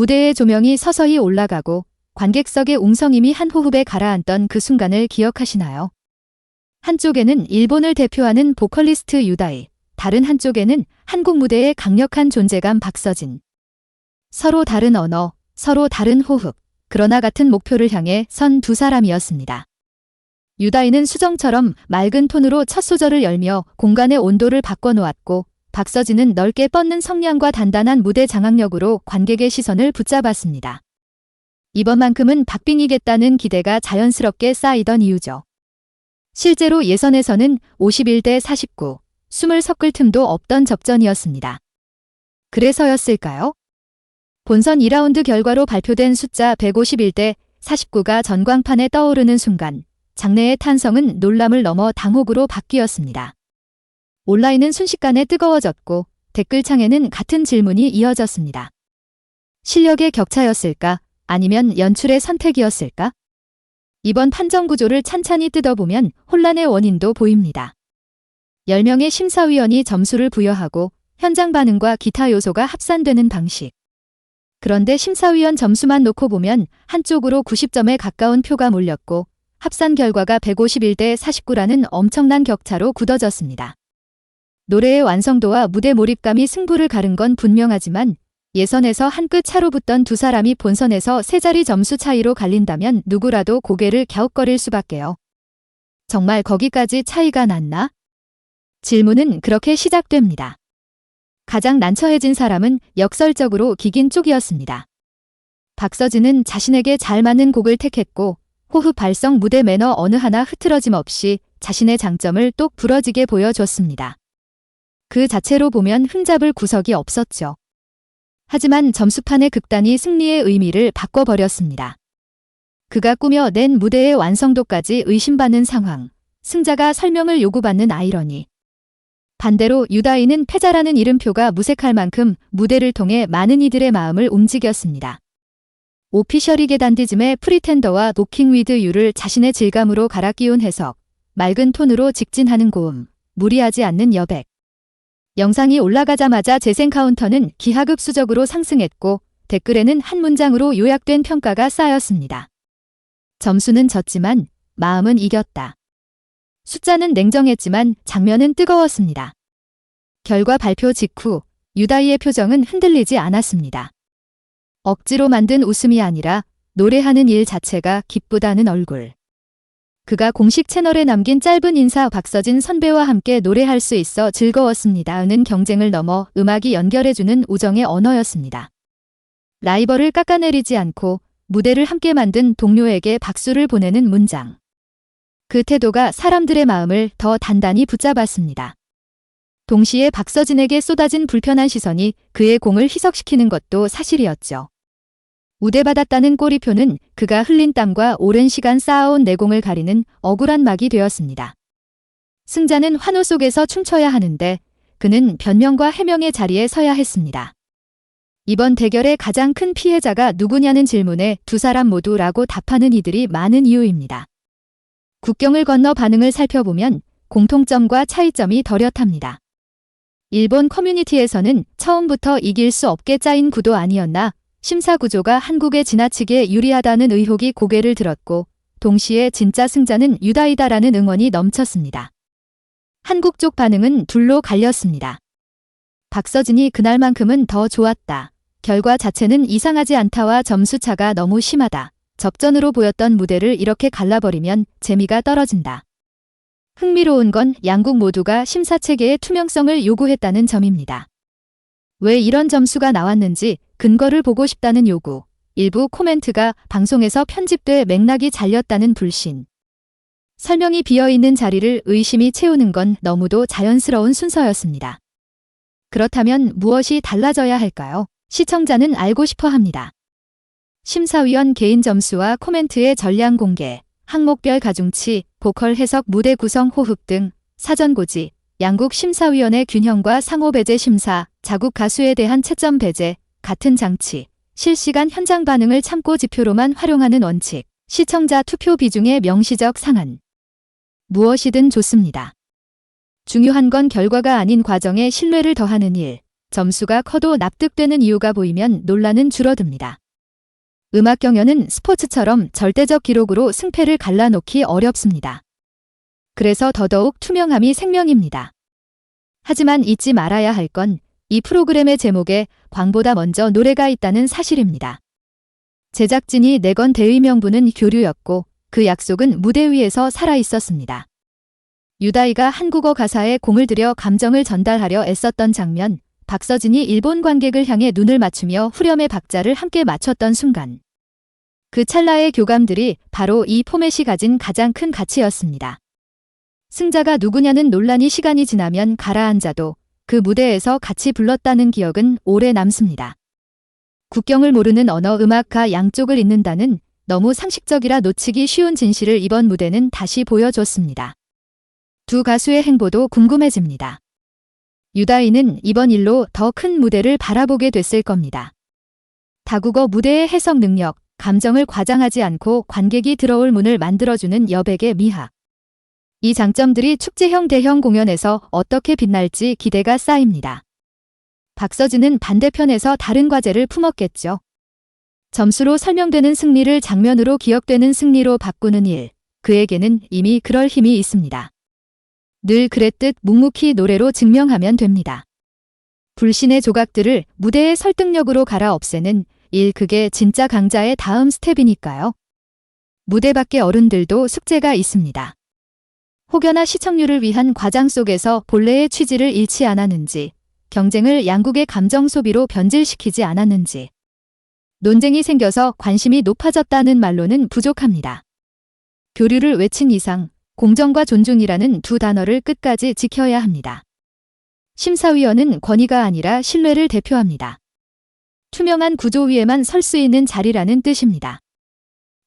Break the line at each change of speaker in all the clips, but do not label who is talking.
무대의 조명이 서서히 올라가고 관객석의 웅성임이 한 호흡에 가라앉던 그 순간을 기억하시나요? 한쪽에는 일본을 대표하는 보컬리스트 유다이, 다른 한쪽에는 한국 무대의 강력한 존재감 박서진. 서로 다른 언어, 서로 다른 호흡, 그러나 같은 목표를 향해 선 두 사람이었습니다. 유다이는 수정처럼 맑은 톤으로 첫 소절을 열며 공간의 온도를 바꿔놓았고 박서진은 넓게 뻗는 성량과 단단한 무대 장악력으로 관객의 시선을 붙잡았습니다. 이번만큼은 박빙이겠다는 기대가 자연스럽게 쌓이던 이유죠. 실제로 예선에서는 51대 49, 숨을 섞을 틈도 없던 접전이었습니다. 그래서였을까요? 본선 2라운드 결과로 발표된 숫자 151대 49가 전광판에 떠오르는 순간 장내의 탄성은 놀람을 넘어 당혹으로 바뀌었습니다. 온라인은 순식간에 뜨거워졌고 댓글창에는 같은 질문이 이어졌습니다. 실력의 격차였을까? 아니면 연출의 선택이었을까? 이번 판정 구조를 찬찬히 뜯어보면 혼란의 원인도 보입니다. 10명의 심사위원이 점수를 부여하고 현장 반응과 기타 요소가 합산되는 방식. 그런데 심사위원 점수만 놓고 보면 한쪽으로 90점에 가까운 표가 몰렸고 합산 결과가 151대 49라는 엄청난 격차로 굳어졌습니다. 노래의 완성도와 무대 몰입감이 승부를 가른 건 분명하지만 예선에서 한 끗 차로 붙던 두 사람이 본선에서 세 자리 점수 차이로 갈린다면 누구라도 고개를 갸웃거릴 수밖에요. 정말 거기까지 차이가 났나? 질문은 그렇게 시작됩니다. 가장 난처해진 사람은 역설적으로 기긴 쪽이었습니다. 박서진은 자신에게 잘 맞는 곡을 택했고 호흡 발성 무대 매너 어느 하나 흐트러짐 없이 자신의 장점을 똑 부러지게 보여줬습니다. 그 자체로 보면 흠잡을 구석이 없었죠. 하지만 점수판의 극단이 승리의 의미를 바꿔버렸습니다. 그가 꾸며낸 무대의 완성도까지 의심받는 상황, 승자가 설명을 요구받는 아이러니. 반대로 유다이는 패자라는 이름표가 무색할 만큼 무대를 통해 많은 이들의 마음을 움직였습니다. 오피셜이 계단디즘의 프리텐더와 노킹 위드 유를 자신의 질감으로 갈아 끼운 해석, 맑은 톤으로 직진하는 고음, 무리하지 않는 여백. 영상이 올라가자마자 재생 카운터는 기하급수적으로 상승했고 댓글에는 한 문장으로 요약된 평가가 쌓였습니다. 점수는 졌지만 마음은 이겼다. 숫자는 냉정했지만 장면은 뜨거웠습니다. 결과 발표 직후 유다이의 표정은 흔들리지 않았습니다. 억지로 만든 웃음이 아니라 노래하는 일 자체가 기쁘다는 얼굴. 그가 공식 채널에 남긴 짧은 인사 박서진 선배와 함께 노래할 수 있어 즐거웠습니다.는 경쟁을 넘어 음악이 연결해주는 우정의 언어였습니다. 라이벌을 깎아내리지 않고 무대를 함께 만든 동료에게 박수를 보내는 문장. 그 태도가 사람들의 마음을 더 단단히 붙잡았습니다. 동시에 박서진에게 쏟아진 불편한 시선이 그의 공을 희석시키는 것도 사실이었죠. 우대받았다는 꼬리표는 그가 흘린 땀과 오랜 시간 쌓아온 내공을 가리는 억울한 막이 되었습니다. 승자는 환호 속에서 춤춰야 하는데 그는 변명과 해명의 자리에 서야 했습니다. 이번 대결의 가장 큰 피해자가 누구냐는 질문에 두 사람 모두라고 답하는 이들이 많은 이유입니다. 국경을 건너 반응을 살펴보면 공통점과 차이점이 덜렷합니다. 일본 커뮤니티에서는 처음부터 이길 수 없게 짜인 구도 아니었나 심사 구조가 한국에 지나치게 유리하다는 의혹이 고개를 들었고 동시에 진짜 승자는 유다이다라는 응원이 넘쳤습니다. 한국 쪽 반응은 둘로 갈렸습니다. 박서진이 그날만큼은 더 좋았다. 결과 자체는 이상하지 않다와 점수 차가 너무 심하다. 접전으로 보였던 무대를 이렇게 갈라버리면 재미가 떨어진다. 흥미로운 건 양국 모두가 심사 체계의 투명성을 요구했다는 점입니다. 왜 이런 점수가 나왔는지 근거를 보고 싶다는 요구, 일부 코멘트가 방송에서 편집돼 맥락이 잘렸다는 불신. 설명이 비어있는 자리를 의심이 채우는 건 너무도 자연스러운 순서였습니다. 그렇다면 무엇이 달라져야 할까요? 시청자는 알고 싶어 합니다. 심사위원 개인 점수와 코멘트의 전량 공개, 항목별 가중치, 보컬 해석 무대 구성 호흡 등 사전 고지, 양국 심사위원의 균형과 상호 배제 심사, 자국 가수에 대한 채점 배제, 같은 장치, 실시간 현장 반응을 참고 지표로만 활용하는 원칙, 시청자 투표 비중의 명시적 상한. 무엇이든 좋습니다. 중요한 건 결과가 아닌 과정에 신뢰를 더하는 일, 점수가 커도 납득되는 이유가 보이면 논란은 줄어듭니다. 음악 경연은 스포츠처럼 절대적 기록으로 승패를 갈라놓기 어렵습니다. 그래서 더더욱 투명함이 생명입니다. 하지만 잊지 말아야 할 건 이 프로그램의 제목에 광보다 먼저 노래가 있다는 사실입니다. 제작진이 내건 대의 명분은 교류였고 그 약속은 무대 위에서 살아 있었습니다. 유다이가 한국어 가사에 공을 들여 감정을 전달하려 애썼던 장면, 박서진이 일본 관객을 향해 눈을 맞추며 후렴의 박자를 함께 맞췄던 순간. 그 찰나의 교감들이 바로 이 포맷이 가진 가장 큰 가치였습니다. 승자가 누구냐는 논란이 시간이 지나면 가라앉아도 그 무대에서 같이 불렀다는 기억은 오래 남습니다. 국경을 모르는 언어 음악가 양쪽을 잇는다는 너무 상식적이라 놓치기 쉬운 진실을 이번 무대는 다시 보여줬습니다. 두 가수의 행보도 궁금해집니다. 유다이는 이번 일로 더 큰 무대를 바라보게 됐을 겁니다. 다국어 무대의 해석 능력, 감정을 과장하지 않고 관객이 들어올 문을 만들어주는 여백의 미학. 이 장점들이 축제형 대형 공연에서 어떻게 빛날지 기대가 쌓입니다. 박서진은 반대편에서 다른 과제를 품었겠죠. 점수로 설명되는 승리를 장면으로 기억되는 승리로 바꾸는 일. 그에게는 이미 그럴 힘이 있습니다. 늘 그랬듯 묵묵히 노래로 증명하면 됩니다. 불신의 조각들을 무대의 설득력으로 갈아 없애는 일 그게 진짜 강자의 다음 스텝이니까요. 무대 밖의 어른들도 숙제가 있습니다. 혹여나 시청률을 위한 과장 속에서 본래의 취지를 잃지 않았는지, 경쟁을 양국의 감정 소비로 변질시키지 않았는지, 논쟁이 생겨서 관심이 높아졌다는 말로는 부족합니다. 교류를 외친 이상 공정과 존중이라는 두 단어를 끝까지 지켜야 합니다. 심사위원은 권위가 아니라 신뢰를 대표합니다. 투명한 구조 위에만 설 수 있는 자리라는 뜻입니다.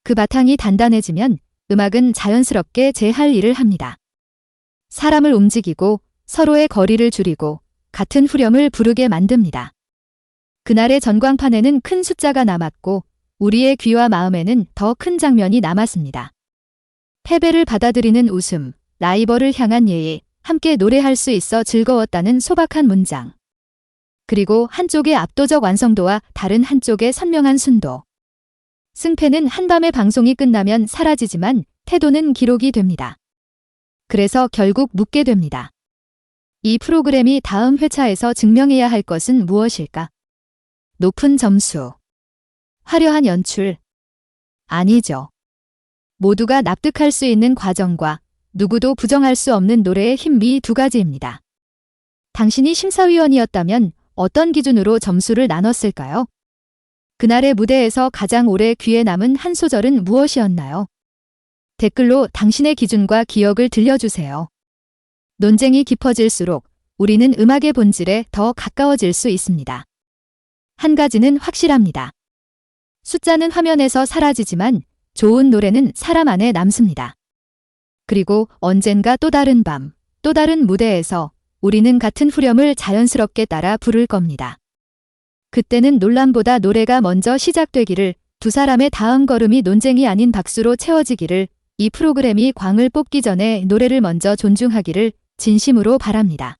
그 바탕이 단단해지면 음악은 자연스럽게 제 할 일을 합니다. 사람을 움직이고 서로의 거리를 줄이고 같은 후렴을 부르게 만듭니다. 그날의 전광판에는 큰 숫자가 남았고 우리의 귀와 마음에는 더 큰 장면이 남았습니다. 패배를 받아들이는 웃음, 라이벌을 향한 예의, 함께 노래할 수 있어 즐거웠다는 소박한 문장. 그리고 한쪽의 압도적 완성도와 다른 한쪽의 선명한 순도. 승패는 한밤의 방송이 끝나면 사라지지만 태도는 기록이 됩니다. 그래서 결국 묻게 됩니다. 이 프로그램이 다음 회차에서 증명해야 할 것은 무엇일까? 높은 점수. 화려한 연출. 아니죠. 모두가 납득할 수 있는 과정과 누구도 부정할 수 없는 노래의 힘미 두 가지입니다. 당신이 심사위원이었다면 어떤 기준으로 점수를 나눴을까요? 그날의 무대에서 가장 오래 귀에 남은 한 소절은 무엇이었나요? 댓글로 당신의 기준과 기억을 들려주세요. 논쟁이 깊어질수록 우리는 음악의 본질에 더 가까워질 수 있습니다. 한 가지는 확실합니다. 숫자는 화면에서 사라지지만 좋은 노래는 사람 안에 남습니다. 그리고 언젠가 또 다른 밤, 또 다른 무대에서 우리는 같은 후렴을 자연스럽게 따라 부를 겁니다. 그때는 논란보다 노래가 먼저 시작되기를 두 사람의 다음 걸음이 논쟁이 아닌 박수로 채워지기를 이 프로그램이 광을 뽑기 전에 노래를 먼저 존중하기를 진심으로 바랍니다.